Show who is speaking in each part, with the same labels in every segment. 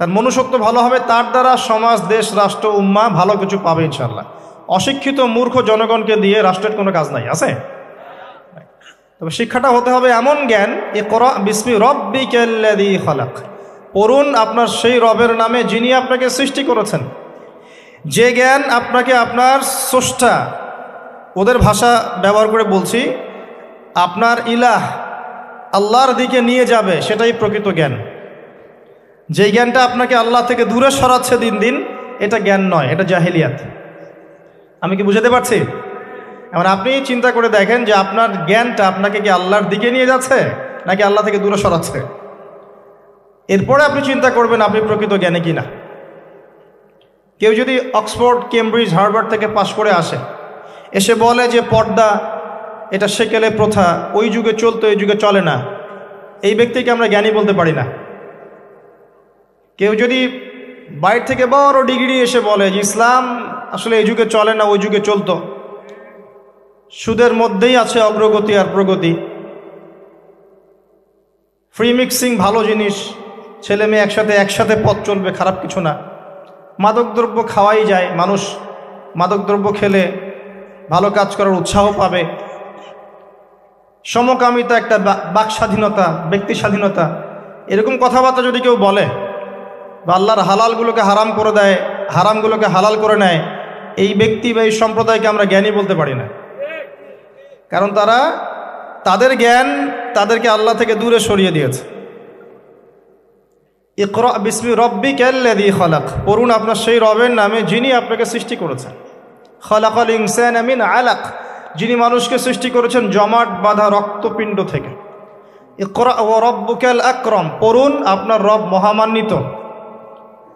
Speaker 1: তার মনুষ্যত্ব ভালো হবে, তার দ্বারা সমাজ, দেশ, রাষ্ট্র, উম্মা ভালো কিছু পাবে ইনশাল্লাহ অশিক্ষিত মূর্খ জনগণকে দিয়ে রাষ্ট্রের কোনো কাজ নাই, আছে? তবে শিক্ষাটা হতে হবে এমন জ্ঞান এ করা বিস্মি রব্বি কেল্লাদি খলাক। পড়ুন আপনার সেই রবের নামে যিনি আপনাকে সৃষ্টি করেছেন। যে জ্ঞান আপনাকে আপনার স্রষ্টা, ওদের ভাষা ব্যবহার করে বলছি, আপনার ইলাহ আল্লাহর দিকে নিয়ে যাবে, সেটাই প্রকৃত জ্ঞান। যে জ্ঞানটা আপনাকে আল্লাহ থেকে দূরে সরাচ্ছে দিন দিন, এটা জ্ঞান নয়, এটা জাহেলিয়াত। আমি কি বুঝাতে পারছি? এমন আপনি চিন্তা করে দেখেন যে আপনার জ্ঞানটা আপনাকে কি আল্লাহর দিকে নিয়ে যাচ্ছে, নাকি আল্লাহ থেকে দূরে সরাচ্ছে? এরপরে আপনি চিন্তা করবেন আপনি প্রকৃত জ্ঞানী কিনা। কেউ যদি অক্সফোর্ড, কেমব্রিজ, হার্ভার্ড থেকে পাশ করে আসে, এসে বলে যে পর্দা, এটা সেকেলে প্রথা, ওই যুগে চলতো, এই যুগে চলে না। এই ব্যক্তিকে আমরা জ্ঞানী বলতে পারি না। কেউ যদি বাইরে থেকে বড় ডিগ্রি এসে বলে যে, ইসলাম আসলে এই যুগে চলে না, ওই যুগে চলতো। সুদের মধ্যেই আছে অগ্রগতি আর প্রগতি। ফ্রি মিক্সিং ভালো জিনিস, ছেলে মেয়ে একসাথে একসাথে পথ চলবে, খারাপ কিছু না। মাদকদ্রব্য খাওয়াই যায় মানুষ। মাদকদ্রব্য খেলে ভালো কাজ করার উৎসাহ পাবে। সমকামিতা একটা বাক স্বাধীনতা, ব্যক্তি স্বাধীনতা। এরকম কথাবার্তা যদি কেউ বলে বা আল্লাহর হালালগুলোকে হারাম করে দেয়, হারামগুলোকে হালাল করে নেয়, এই ব্যক্তি বা এই সম্প্রদায়কে আমরা জ্ঞানী বলতে পারি না। কারণ তারা তাদের জ্ঞান তাদেরকে আল্লাহ থেকে দূরে সরিয়ে দিয়েছে। বিসমি রব্বি ক্যাল্লাদি খলাক। পড়ুন আপনার সেই রবের নামে যিনি আপনাকে সৃষ্টি করেছেন। খলাকল ইনসান আমিন আলাক। যিনি মানুষকে সৃষ্টি করেছেন জমাট বাঁধা রক্তপিণ্ড থেকে। ইকরা ও রব্বুকাল আকরম। পড়ুন আপনার রব মহামান্বিত।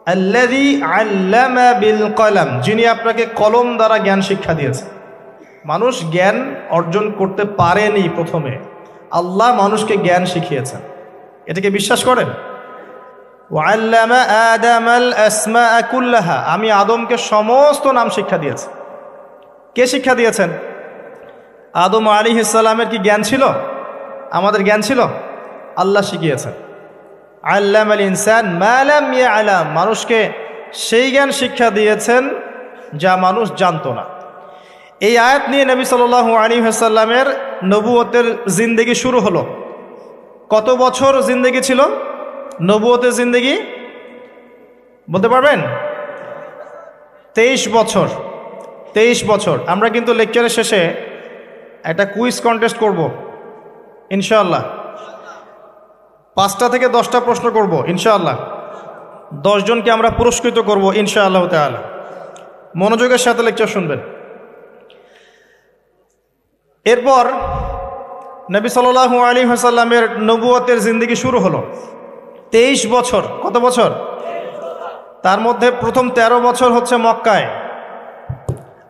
Speaker 1: আল্লাদি আল্লামা বিল কলাম, যিনি আপনাকে কলম দ্বারা জ্ঞান শিক্ষা দিয়েছে মানুষ জ্ঞান অর্জন করতে পারেনি প্রথমে। আল্লাহ মানুষকে জ্ঞান শিখিয়েছেন। এটাকে বিশ্বাস করেন? আমি আদমকে সমস্ত নাম শিক্ষা দিয়েছি। কে শিক্ষা দিয়েছেন? আদম আলী ইসাল্লামের কি জ্ঞান ছিল? আমাদের জ্ঞান ছিল? আল্লাহ শিখিয়েছেন। আল্লাম আল ইনসান মালাম ইয়া আলাম মানুষকে সেই জ্ঞান শিক্ষা দিয়েছেন যা মানুষ জানতো না। এই আয়াত নিয়ে নবী সাল আলী হাসাল্লামের নবুয়তের জিন্দেগি শুরু হলো। কত বছর জিন্দেগি ছিল? নবুয়তের জিন্দেগি? বলতে পারবেন? তেইশ বছর। তেইশ বছর। আমরা কিন্তু লেকচারের শেষে একটা কুইজ কন্টেস্ট করব, ইনশাআল্লাহ। পাঁচটা থেকে দশটা প্রশ্ন করব, ইনশাআল্লাহ। দশজনকে আমরা পুরস্কৃত করব, ইনশাআল্লাহ তাআলা। মনোযোগের সাথে লেকচার শুনবেন। এরপর নবী সাল্লাল্লাহু আলী হাসাল্লামের নবুয়তের জিন্দিগি শুরু হলো। তেইশ বছর, কত বছর? তার মধ্যে প্রথম ১৩ বছর হচ্ছে মক্কায়।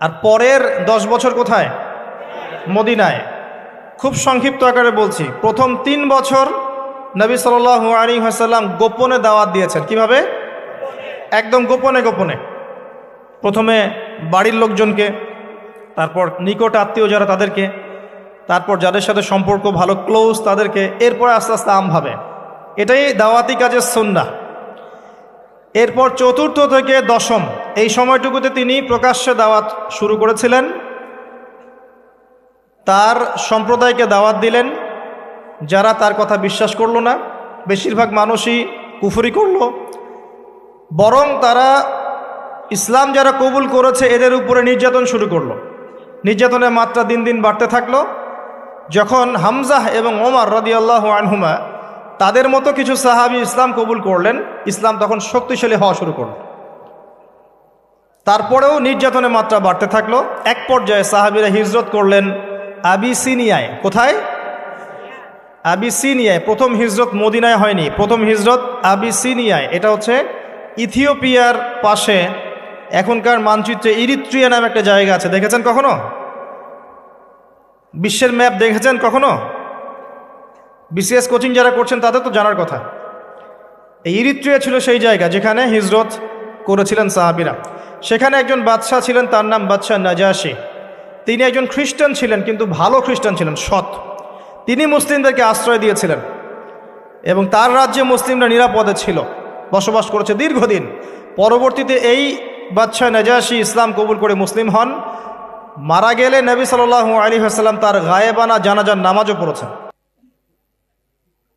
Speaker 1: আর পরের দশ বছর কোথায়? মদিনায়। খুব সংক্ষিপ্ত আকারে বলছি। প্রথম তিন বছর নবী সাল্লাল্লাহু আলী হাসাল্লাম গোপনে দাওয়াত দিয়েছেন। কীভাবে? একদম গোপনে গোপনে। প্রথমে বাড়ির লোকজনকে, তারপর নিকট আত্মীয় যারা তাদেরকে, তারপর যাদের সাথে সম্পর্ক ভালো ক্লোজ তাদেরকে, এরপর আস্তে আস্তে আমভাবে এটাই দাওয়াতি কাজের সন্না। এরপর চতুর্থ থেকে দশম, এই সময়টুকুতে তিনি প্রকাশ্যে দাওয়াত শুরু করেছিলেন। তার সম্প্রদায়কে দাওয়াত দিলেন। যারা তার কথা বিশ্বাস করল না, বেশিরভাগ মানুষই কুফরি করল। বরং তারা ইসলাম যারা কবুল করেছে, এদের উপরে নির্যাতন শুরু করল। নির্যাতনের মাত্রা দিন দিন বাড়তে থাকল। যখন হামজাহ এবং ওমর রদিয়াল্লাহ আনহুমা তাদের মতো কিছু সাহাবি ইসলাম কবুল করলেন, ইসলাম তখন শক্তিশালী হওয়া শুরু করল। তারপরেও নির্যাতনের মাত্রা বাড়তে থাকল। এক পর্যায়ে সাহাবিরা হিজরত করলেন আবিসিনিয়ায়। কোথায়? আবিসিনিয়ায়, প্রথম হিজরত মদিনায় হয়নি। প্রথম হিজরত আবিসিনিয়ায়। এটা হচ্ছে ইথিওপিয়ার পাশে এখনকার মানচিত্রে ইরিত্রিয়া নামে একটা জায়গা আছে। দেখেছেন কখনো? বিশ্বের ম্যাপ দেখেছেন কখনো? বিসিএস কোচিং যারা করছেন, তাদের তো জানার কথা। এই ইরিত্রিয়া ছিল সেই জায়গা যেখানে হিজরত করেছিলেন সাহাবিরা। সেখানে একজন বাদশাহ ছিলেন, তার নাম বাদশাহ নাজাসি তিনি একজন খ্রিস্টান ছিলেন, কিন্তু ভালো খ্রিস্টান ছিলেন, সৎ। তিনি মুসলিমদেরকে আশ্রয় দিয়েছিলেন। এবং তার রাজ্যে মুসলিমরা নিরাপদে ছিল, বসবাস করেছে দীর্ঘদিন। পরবর্তীতে এই বাদশাহ নাজাসি ইসলাম কবুল করে মুসলিম হন। মারা গেলে নবী সাল্লাহ আলী হাসাল্লাম তার গায়েবানা জানাজার নামাজও পড়েছেন।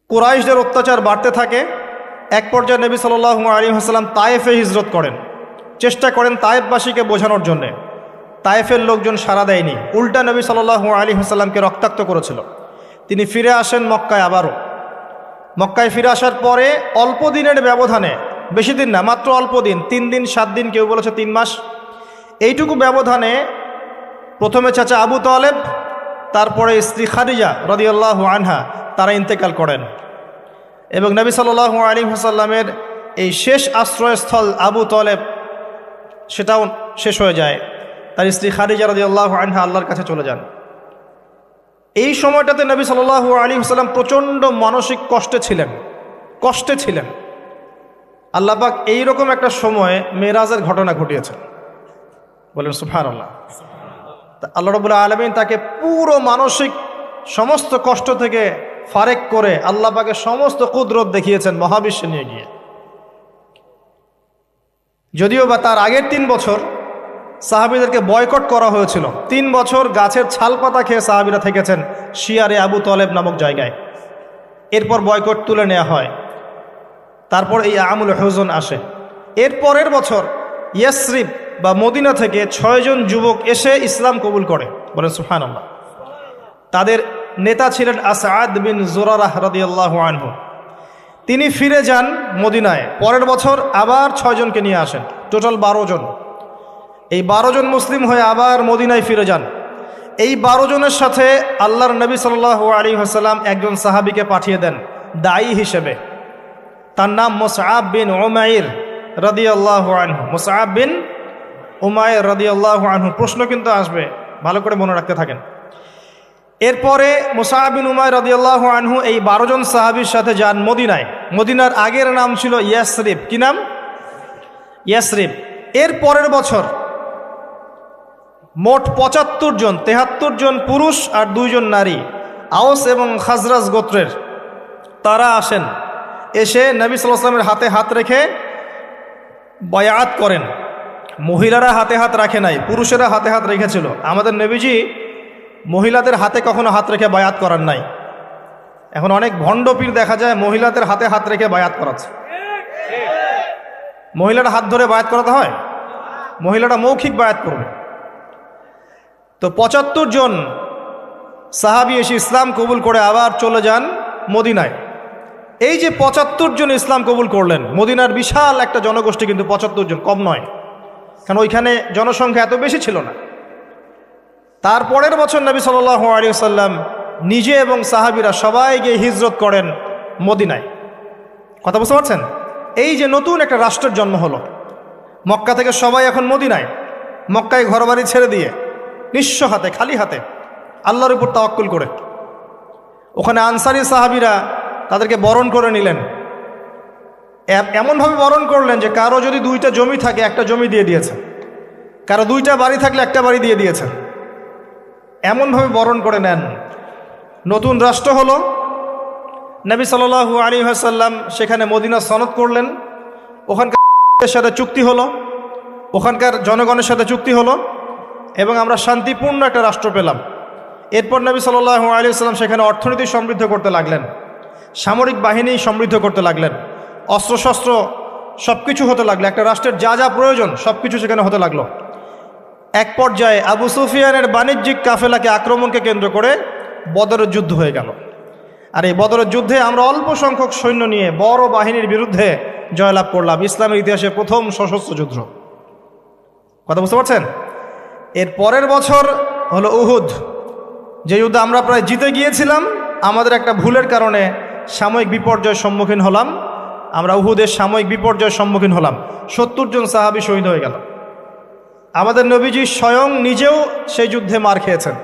Speaker 1: কুরাইশদের অত্যাচার বাড়তে থাকে। এক পর্যায়ে নবী সাল্লাহ আলী হাসাল্লাম তায়েফে হিজরত করেন। চেষ্টা করেন তায়েফবাসীকে বোঝানোর জন্যে। তায়েফের লোকজন সাড়া দেয়নি। উল্টা নবী সাল্লাহ আলী হাসাল্লামকে রক্তাক্ত করেছিল। তিনি ফিরে আসেন মক্কায় আবারও। মক্কায় ফিরে আসার পরে অল্প দিনের ব্যবধানে, বেশি দিন না, মাত্র অল্প দিন, তিন দিন, সাত দিন, কেউ বলেছে তিন মাস, এইটুকু ব্যবধানে প্রথমে চাচা আবু তালেব, তারপরে স্ত্রী খাদিজা রদিয়াল্লাহু আনহা, তারা ইন্তেকাল করেন। এবং নবী সাল্লাহ আলী হাসাল্লামের এই শেষ আশ্রয়স্থল আবু তলেব, সেটাও শেষ হয়ে যায়। তার স্ত্রী খাদিজা রদিয়াল্লাহু আনহা আল্লাহর কাছে চলে যান। এই সময়টাতে নবী সাল্লাহু আলী হাসাল্লাম প্রচণ্ড মানসিক কষ্টে ছিলেন। কষ্টে ছিলেন। আল্লাপাক এইরকম একটা সময়ে মেরাজের ঘটনা ঘটিয়েছেন। বলেন সুফার আল্লাহ আল্লাহ রবুল্লাহ আলমিন তাকে পুরো মানসিক সমস্ত কষ্ট থেকে ফারেক করে আল্লাহ পাকে সমস্ত কুদরত দেখিয়েছেন মহাবিশ্বে নিয়ে গিয়ে। যদিও বা তার আগের তিন বছর সাহাবিদেরকে বয়কট করা হয়েছিল। তিন বছর গাছের ছাল পাতা খেয়ে সাহাবিরা থেকেছেন শিয়ারে আবু তলেব নামক জায়গায়। এরপর বয়কট তুলে নেওয়া হয়। তারপর এই আমুল হুজন আসে। এর পরের বছর ইয়াসরিফ বা মদিনা থেকে ছয়জন যুবক এসে ইসলাম কবুল করে। বলেন সুফান তাদের নেতা ছিলেন আসাদ বিন জোরারাহ রদিয়াল্লাহ আনহু। তিনি ফিরে যান মদিনায়। পরের বছর আবার ছয়জনকে নিয়ে আসেন। টোটাল বারো জন। এই বারো জন মুসলিম হয়ে আবার মদিনায় ফিরে যান। এই বারো জনের সাথে আল্লাহর নবী সাল্লাহ আলী হাসাল্লাম একজন সাহাবিকে পাঠিয়ে দেন, দায়ী হিসেবে। তার নাম মোসাব বিন ওমাইর আল্লাহ আনহু। মোসাব বিন উমায়ের আল্লাহ আনহু, প্রশ্ন কিন্তু আসবে, ভালো করে মনে রাখতে থাকেন। এরপরে মুসাহাবিন উমায় রদি আল্লাহ আনহু এই বারো জন সাহাবির সাথে যান মদিনায়। মদিনার আগের নাম ছিল ইয়াসরিফ কি নাম? ইয়াসরিফ এর পরের বছর মোট পঁচাত্তর জন, তেহাত্তর জন পুরুষ আর দুইজন নারী। আওস এবং খাজরাজ গোত্রের তারা আসেন, এসে নবী সাল্লামের হাতে হাত রেখে বয়াত করেন। মহিলারা হাতে হাত রাখে নাই, পুরুষেরা হাতে হাত রেখেছিল। আমাদের নবীজি মহিলাদের হাতে কখনো হাত রেখে বায়াত করার নাই। এখন অনেক ভণ্ডপীর দেখা যায় মহিলাদের হাতে হাত রেখে বায়াত করাচ্ছে। মহিলারা হাত ধরে বায়াত করাতে হয়? মহিলারা মৌখিক বায়াত করবে। তো পঁচাত্তর জন সাহাবি এসে ইসলাম কবুল করে আবার চলে যান মদিনায়। এই যে পঁচাত্তর জন ইসলাম কবুল করলেন, মদিনার বিশাল একটা জনগোষ্ঠী কিন্তু পঁচাত্তর জন, কম নয়। কারণ ওইখানে জনসংখ্যা এত বেশি ছিল না। তারপরের বছর নবী সাল আলী সাল্লাম নিজে এবং সাহাবিরা সবাই গিয়ে হিজরত করেন মদিনায়। কথা বুঝতে পারছেন? এই যে নতুন একটা রাষ্ট্রের জন্ম হলো, মক্কা থেকে সবাই এখন মদিনায়। মক্কায় ঘরবাড়ি ছেড়ে দিয়ে নিঃস্ব হাতে, খালি হাতে আল্লাহর উপর তাওয়াক্কুল করে। ওখানে আনসারি সাহাবিরা তাদেরকে বরণ করে নিলেন। এমনভাবে বরণ করলেন যে কারও যদি দুইটা জমি থাকে, একটা জমি দিয়ে দিয়েছে। কারও দুইটা বাড়ি থাকলে একটা বাড়ি দিয়ে দিয়েছে। এমনভাবে বরণ করে নেন। নতুন রাষ্ট্র হলো। নবী সাল্লু আলী হাসাল্লাম সেখানে মদিনা সনদ করলেন। ওখানকার সাথে চুক্তি হলো। ওখানকার জনগণের সাথে চুক্তি হলো। এবং আমরা শান্তিপূর্ণ একটা রাষ্ট্র পেলাম। এরপর নবী সাল্লু আলী সাল্লাম সেখানে অর্থনীতি সমৃদ্ধ করতে লাগলেন। সামরিক বাহিনী সমৃদ্ধ করতে লাগলেন। অস্ত্রশস্ত্র সব কিছু হতে লাগল। একটা রাষ্ট্রের যা যা প্রয়োজন সব কিছু সেখানে হতে লাগল। এক পর্যায়ে আবু সুফিয়ানের বাণিজ্যিক কাফেলাকে আক্রমণকে কেন্দ্র করে বদরের যুদ্ধ হয়ে গেল। আর এই বদরের যুদ্ধে আমরা অল্প সংখ্যক সৈন্য নিয়ে বড় বাহিনীর বিরুদ্ধে জয়লাভ করলাম। ইসলামের ইতিহাসে প্রথম সশস্ত্র যুদ্ধ। কথা বুঝতে পারছেন? এর পরের বছর হলো উহুদ। যে যুদ্ধে আমরা প্রায় জিতে গিয়েছিলাম, আমাদের একটা ভুলের কারণে সাময়িক বিপর্যয়ের সম্মুখীন হলাম। আমরা উহুদের সাময়িক বিপর্যয়ের সম্মুখীন হলাম। সত্তর জন সাহাবি শহীদ হয়ে গেল। আমাদের নবীজি স্বয়ং নিজেও সেই যুদ্ধে মার খেয়েছেন।